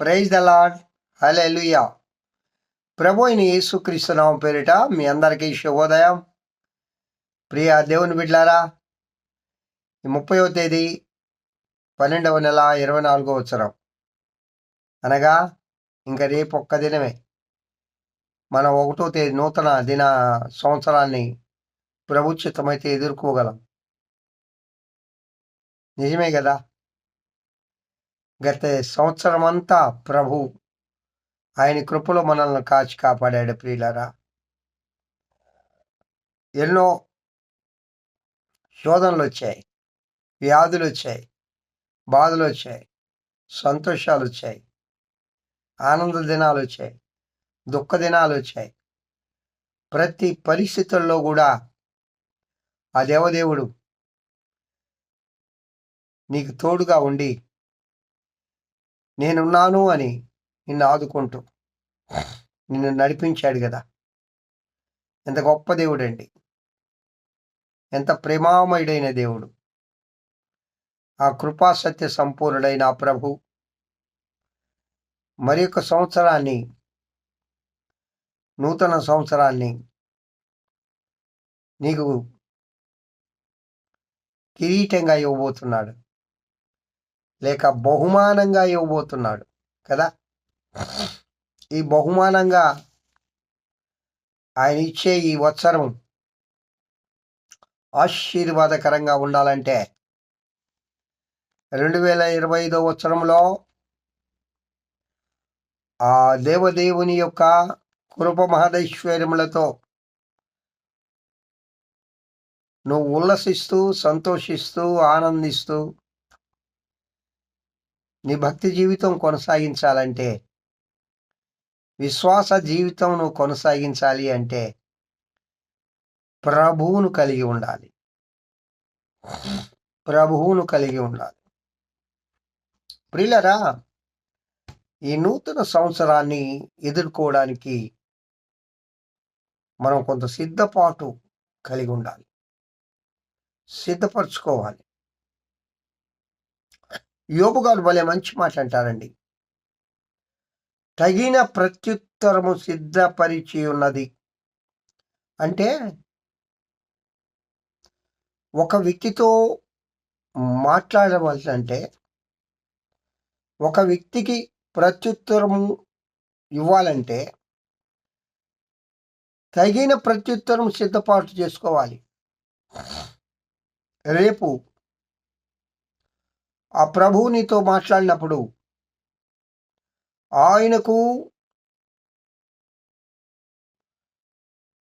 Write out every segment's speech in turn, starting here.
Praise the lord hallelujah ప్రభు అయిన యేసుక్రీస్తునామం పేరిట మీ అందరికీ శుభోదయం. ప్రియ దేవుని బిడ్లారా ఈ ముప్పైవ తేదీ పన్నెండవ నెల ఇరవై నాలుగో వచ్చరం అనగా ఇంకా రేపు ఒక్క దినమే. మనం ఒకటో తేదీ నూతన దిన సంవత్సరాన్ని ప్రభుత్వమైతే ఎదుర్కోగలం. నిజమే కదా? గత సంవత్సరం అంతా ప్రభు ఆయన కృపలో మనల్ని కాచి కాపాడాడు ప్రియులరా. ఎన్నో శోధనలు వచ్చాయి వ్యాధులు వచ్చాయి బాధలు వచ్చాయి సంతోషాలు వచ్చాయి ఆనంద దినాలు వచ్చాయి దుఃఖ దినాలు వచ్చాయి. ప్రతి పరిస్థితుల్లో కూడా ఆ దేవదేవుడు నీకు తోడుగా ఉండి నేనున్నాను అని నిన్ను ఆదుకుంటూ నిన్ను నడిపించాడు కదా. ఎంత గొప్ప దేవుడండి. ఎంత ప్రేమామయుడైన దేవుడు. ఆ కృపా సత్య సంపూర్ణుడైన ఆ ప్రభు మరి యొక్క సంవత్సరాన్ని నూతన సంవత్సరాన్ని నీకు కిరీటంగా ఇవ్వబోతున్నాడు. లేక బహుమానంగా ఇవ్వబోతున్నాడు కదా? ఈ బహుమానంగా ఆయన ఇచ్చే ఈ వత్సరం ఆశీర్వాదకరంగా ఉండాలంటే రెండు వేల ఇరవై ఐదో వత్సరంలో ఆ దేవదేవుని యొక్క కృప మహదైశ్వర్యములతో నువ్వు ఉల్లసిస్తూ సంతోషిస్తూ ఆనందిస్తూ నీ భక్తి జీవితం కొనసాగించాలంటే విశ్వాస జీవితం నువ్వు కొనసాగించాలి అంటే ప్రభువును కలిగి ఉండాలి. ప్రభువును కలిగి ఉండాలి. ప్రిలరా ఈ నూతన సంవత్సరాన్ని ఎదుర్కోవడానికి మనం కొంత సిద్ధపాటు కలిగి ఉండాలి. సిద్ధపరచుకోవాలి. యోబు గారు భలే మంచి మాట అంటారండి తగిన ప్రత్యుత్తరము సిద్ధపరిచి ఉన్నది. అంటే ఒక వ్యక్తితో మాట్లాడవలసి అంటే ఒక వ్యక్తికి ప్రత్యుత్తరము ఇవ్వాలంటే తగిన ప్రత్యుత్తరం సిద్ధపాటు చేసుకోవాలి. రేపు ఆ ప్రభువు నీతో మాట్లాడినప్పుడు ఆయనకు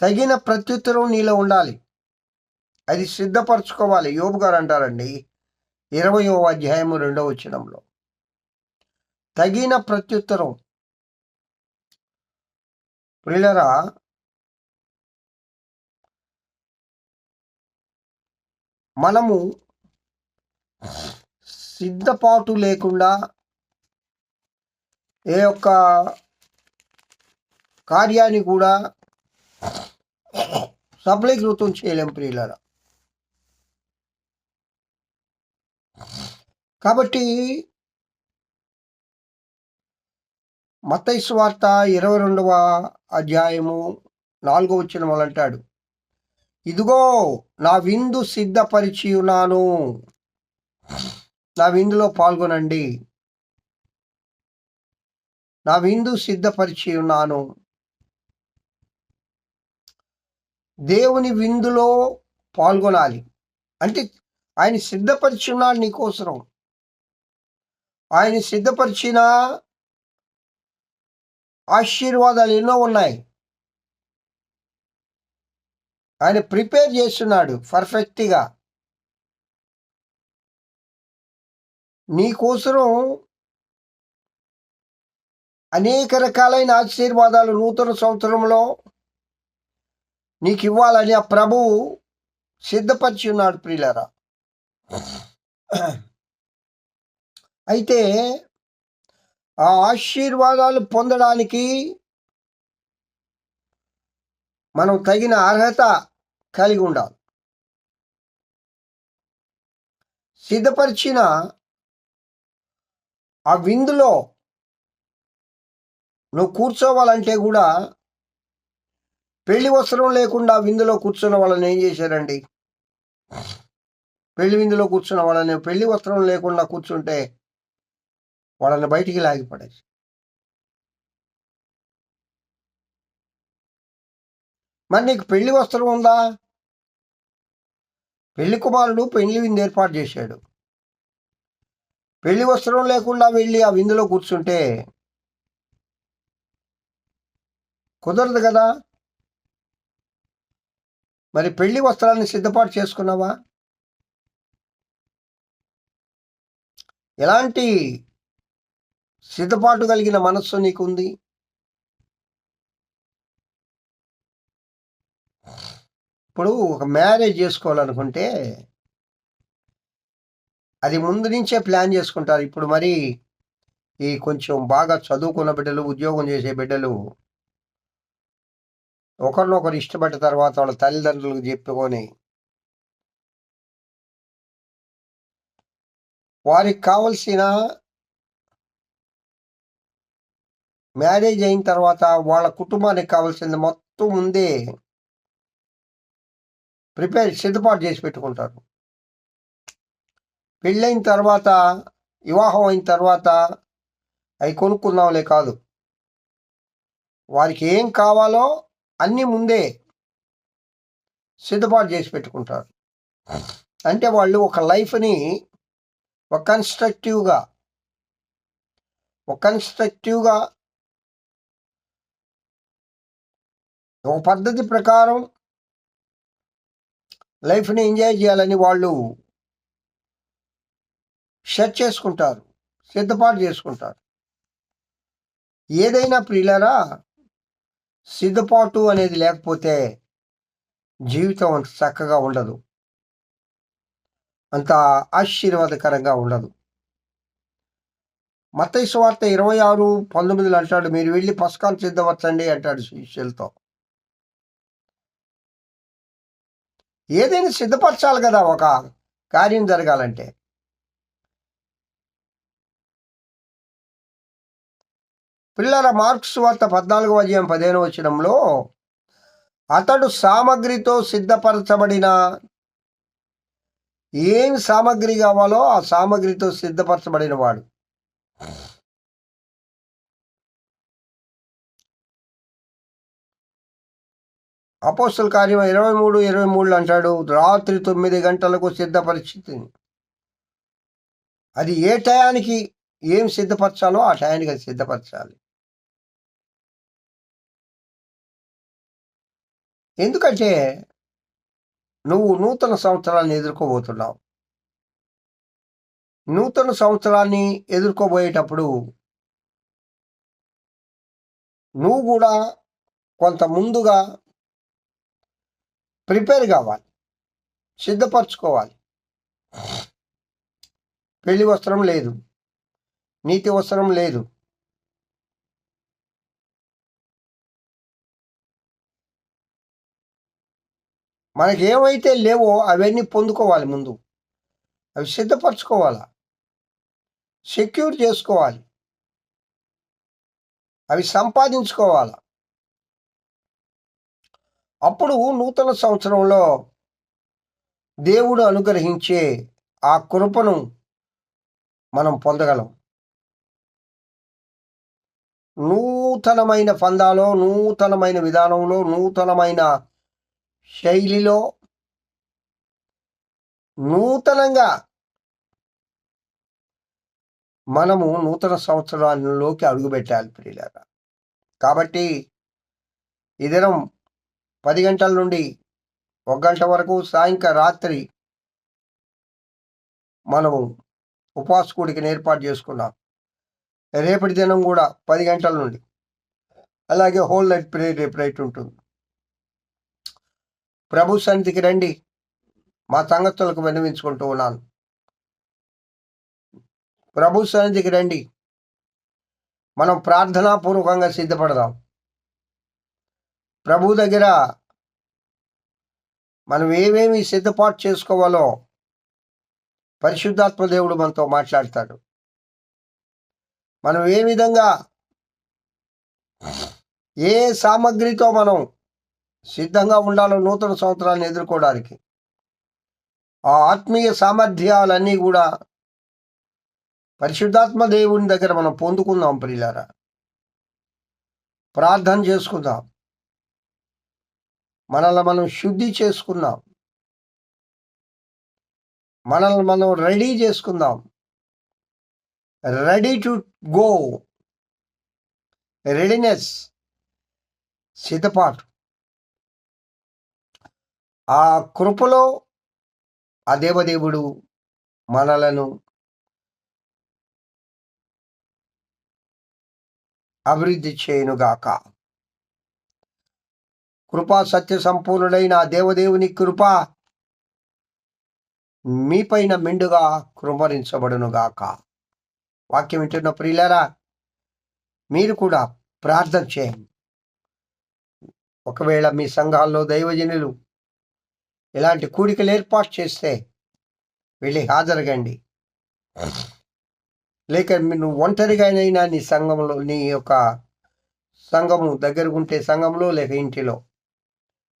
తగిన ప్రత్యుత్తరం నీలో ఉండాలి. అది సిద్ధపరచుకోవాలి. యోబు గారు అంటారండి ఇరవయో అధ్యాయము రెండవ వచ్చినంలో తగిన ప్రత్యుత్తరం. ప్రియులరా మనము సిద్ధపాటు లేకుండా ఏ ఒక్క కార్యాన్ని కూడా సఫలీకృతం చేయలేం ప్రియులరా. కాబట్టి మతైస్వార్త ఇరవై రెండవ అధ్యాయము నాలుగో వచ్చిన వాళ్ళంటాడు ఇదిగో నా విందు సిద్ధపరిచి ఉన్నాను నా విందులో పాల్గొనండి. నా విందు సిద్ధపరిచి ఉన్నాను. దేవుని విందులో పాల్గొనాలి. అంటే ఆయన సిద్ధపరిచి ఉన్నాడు నీకోసరం ఆయన సిద్ధపరిచిన ఆశీర్వాదాలు ఎన్నో ఉన్నాయి. ఆయన ప్రిపేర్ చేస్తున్నాడు పర్ఫెక్ట్గా. నీకోసరం అనేక రకాలైన ఆశీర్వాదాలు నూతన సంవత్సరంలో నీకు ఇవ్వాలని ఆ ప్రభువు సిద్ధపరిచి ఉన్నాడు ప్రియులరా. అయితే ఆ ఆశీర్వాదాలు పొందడానికి మనం తగిన అర్హత కలిగి ఉండాలి. సిద్ధపరిచిన ఆ విందులో నువ్వు కూర్చోవాలంటే కూడా పెళ్ళి వస్త్రం లేకుండా విందులో కూర్చున్న వాళ్ళని ఏం చేశారండి? పెళ్ళి విందులో కూర్చున్న వాళ్ళని పెళ్ళి వస్త్రం లేకుండా కూర్చుంటే వాళ్ళని బయటికి లాగిపడేసి మరి నీకు పెళ్ళి వస్త్రం ఉందా? పెళ్ళి కుమారుడు పెళ్ళి విందు ఏర్పాటు చేశాడు. పెళ్ళి వస్త్రం లేకుండా వెళ్ళి ఆ విందులో కూర్చుంటే కుదరదు కదా. మరి పెళ్ళి వస్త్రాన్ని సిద్ధపాటు చేసుకున్నావా? ఎలాంటి సిద్ధపాటు కలిగిన మనస్సు నీకుంది? ఇప్పుడు ఒక మ్యారేజ్ చేసుకోవాలనుకుంటే అది ముందు నుంచే ప్లాన్ చేసుకుంటారు. ఇప్పుడు మరి ఈ కొంచెం బాగా చదువుకున్న బిడ్డలు ఉద్యోగం చేసే బిడ్డలు ఒకరినొకరు ఇష్టపడ్డ తర్వాత వాళ్ళ తల్లిదండ్రులకు చెప్పుకొని వారికి కావలసిన మ్యారేజ్ అయిన తర్వాత వాళ్ళ కుటుంబానికి కావాల్సింది మొత్తం ముందే ప్రిపేర్ సిద్ధపాటు చేసి పెట్టుకుంటారు. పెళ్ళైన తర్వాత వివాహం అయిన తర్వాత అవి కొనుక్కుందాంలే కాదు. వారికి ఏం కావాలో అన్నీ ముందే సిద్ధపాటు చేసి పెట్టుకుంటారు. అంటే వాళ్ళు ఒక లైఫ్ని ఒక కన్స్ట్రక్టివ్గా ఒక కన్స్ట్రక్టివ్గా ఒక పద్ధతి ప్రకారం లైఫ్ని ఎంజాయ్ చేయాలని వాళ్ళు సెట్ చేసుకుంటారు సిద్ధపాటు చేసుకుంటారు. ఏదైనా ప్రియులరా సిద్ధపాటు అనేది లేకపోతే జీవితం అంత చక్కగా ఉండదు. అంత ఆశీర్వాదకరంగా ఉండదు. మత్తయి వార్త ఇరవై ఆరు పంతొమ్మిదిలో అంటాడు మీరు వెళ్ళి పసకాలు సిద్ధపరచండి అంటాడు శిష్యులతో. ఏదైనా సిద్ధపరచాలి కదా ఒక కార్యం జరగాలంటే. పిల్లల మార్క్స్ వార్త పద్నాలుగు అధ్యాయం పదిహేను వచ్చినంలో అతడు సామగ్రితో సిద్ధపరచబడిన ఏం సామగ్రి కావాలో ఆ సామగ్రితో సిద్ధపరచబడిన వాడు. అపోస్తుల కార్యం ఇరవై మూడు ఇరవై మూడు అంటాడు రాత్రి తొమ్మిది గంటలకు సిద్ధపరిచింది. అది ఏ టయానికి ఏం సిద్ధపరచాలో ఆ టయానికి అది సిద్ధపరచాలి. ఎందుకంటే నువ్వు నూతన సంవత్సరాన్ని ఎదుర్కోబోతున్నావు. నూతన సంవత్సరాన్ని ఎదుర్కోబోయేటప్పుడు నువ్వు కూడా కొంత ముందుగా ప్రిపేర్ కావాలి. సిద్ధపరచుకోవాలి. పెళ్ళి వస్త్రం లేదు. నీతి వస్త్రం లేదు. మనకి ఏమైతే లేవో అవన్నీ పొందుకోవాలి ముందు. అవి సిద్ధపరచుకోవాలా? సెక్యూర్ చేసుకోవాలి. అవి సంపాదించుకోవాలి? అప్పుడు నూతన సంవత్సరంలో దేవుడు అనుగ్రహించే ఆ కృపను మనం పొందగలం. నూతనమైన ఫందాలో నూతనమైన విధానంలో నూతనమైన శైలిలో నూతనంగా మనము నూతన సంవత్సరాల్లోకి అడుగుపెట్టాలి ప్రియులారా. కాబట్టి ఈ దినం పది గంటల నుండి ఒక గంట వరకు సాయంకాల రాత్రి మనము ఉపవాస ఏర్పాటు చేసుకున్నాం. రేపటి దినం కూడా పది గంటల నుండి. అలాగే హోల్ నైట్ ప్రేయర్ రేపు నైట్ ఉంటుంది ప్రభు సన్నిధికి రండి. మా సంగతులకు విన్నవించుకుంటూ ఉన్నాను. ప్రభు సన్నిధికి రండి. మనం ప్రార్థనాపూర్వకంగా సిద్ధపడదాం. ప్రభు దగ్గర మనం ఏమేమి సిద్ధపాటు చేసుకోవాలో పరిశుద్ధాత్మ దేవుడు మనతో మాట్లాడతాడు. మనం ఏ విధంగా ఏ సామగ్రితో మనం సిద్ధంగా ఉండాలో నూతన సంవత్సరాన్ని ఎదుర్కోవడానికి. ఆ ఆత్మీయ సామర్థ్యాలన్నీ కూడా పరిశుద్ధాత్మ దేవుని దగ్గర మనం పొందుకుందాం ప్రియులారా. ప్రార్థన చేసుకుందాం. మనల్ని మనం శుద్ధి చేసుకుందాం. మనల్ని మనం రెడీ చేసుకుందాం. Ready to go. రెడీనెస్. సిద్ధపాటు. ఆ కృపలో ఆ దేవదేవుడు మనలను అభివృద్ధి చేయనుగాక. కృపా సత్య సంపూర్ణుడైన దేవదేవుని కృప మీపైన మెండుగా కృమరించబడునుగాక వాక్యం వింటున్న ప్రియులరా మీరు కూడా ప్రార్థన చేయండి. ఒకవేళ మీ సంఘాల్లో దైవజనులు ఇలాంటి కూడికలు ఏర్పాటు చేస్తే వెళ్ళి హాజరగండి. లేక నువ్వు ఒంటరిగానైనా నీ సంఘంలో నీ యొక్క సంఘము దగ్గరకుంటే సంఘంలో లేక ఇంటిలో.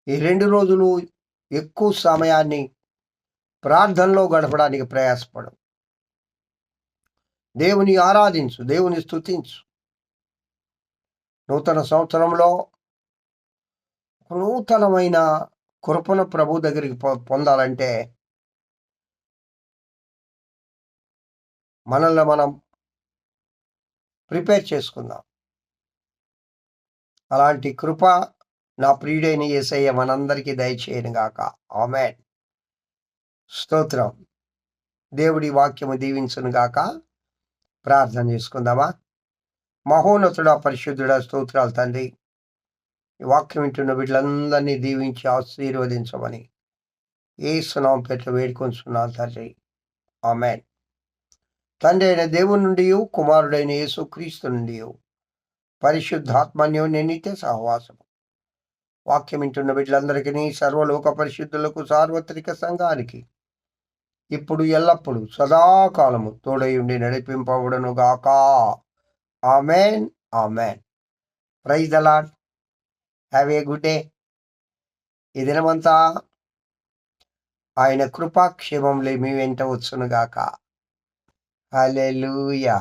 ఈ రెండు రోజులు ఎక్కువ సమయాన్ని ప్రార్థనలో గడపడానికి ప్రయాసపడం దేవుని ఆరాధించు దేవుని స్తుతించు. నూతన సంవత్సరంలో నూతనమైన కృపను ప్రభు దగ్గరికి పొ- పొందాలంటే మనల్ని మనం ప్రిపేర్ చేసుకుందాం. అలాంటి కృప నా ప్రియుడైన యేసయ్య మనందరికీ దయచేయను గాక. ఆమెన్. స్తోత్రం. దేవుడి వాక్యము దీవించును గాక. ప్రార్థన చేసుకుందామా? మహోన్నతుడ పరిశుద్ధుడ స్తోత్రాలు తండ్రి. ఈ వాక్యం వింటున్న వీళ్ళందరినీ దీవించి ఆశీర్వదించమని ఏ సునాం పెట్టి వేడుకొంచున్నాను తండ్రి ఆమెన్. తండ్రి అయిన దేవుని నుండి కుమారుడైన యేసు క్రీస్తు నుండి పరిశుద్ధాత్మన్యం నిత్య సహవాసము. వాక్యం వింటున్న బిడ్డలందరికీ సర్వలోక పరిశుద్ధులకు సార్వత్రిక సంఘానికి ఇప్పుడు ఎల్లప్పుడూ సదాకాలము తోడై ఉండి నడిపింపబడునుగాక. Amen amen. Praise the have a good day ఈ దినమంతా ఆయన కృపాక్షేమంలో మీ వెంట వచ్చునుగాక గాక. హల్లెలూయా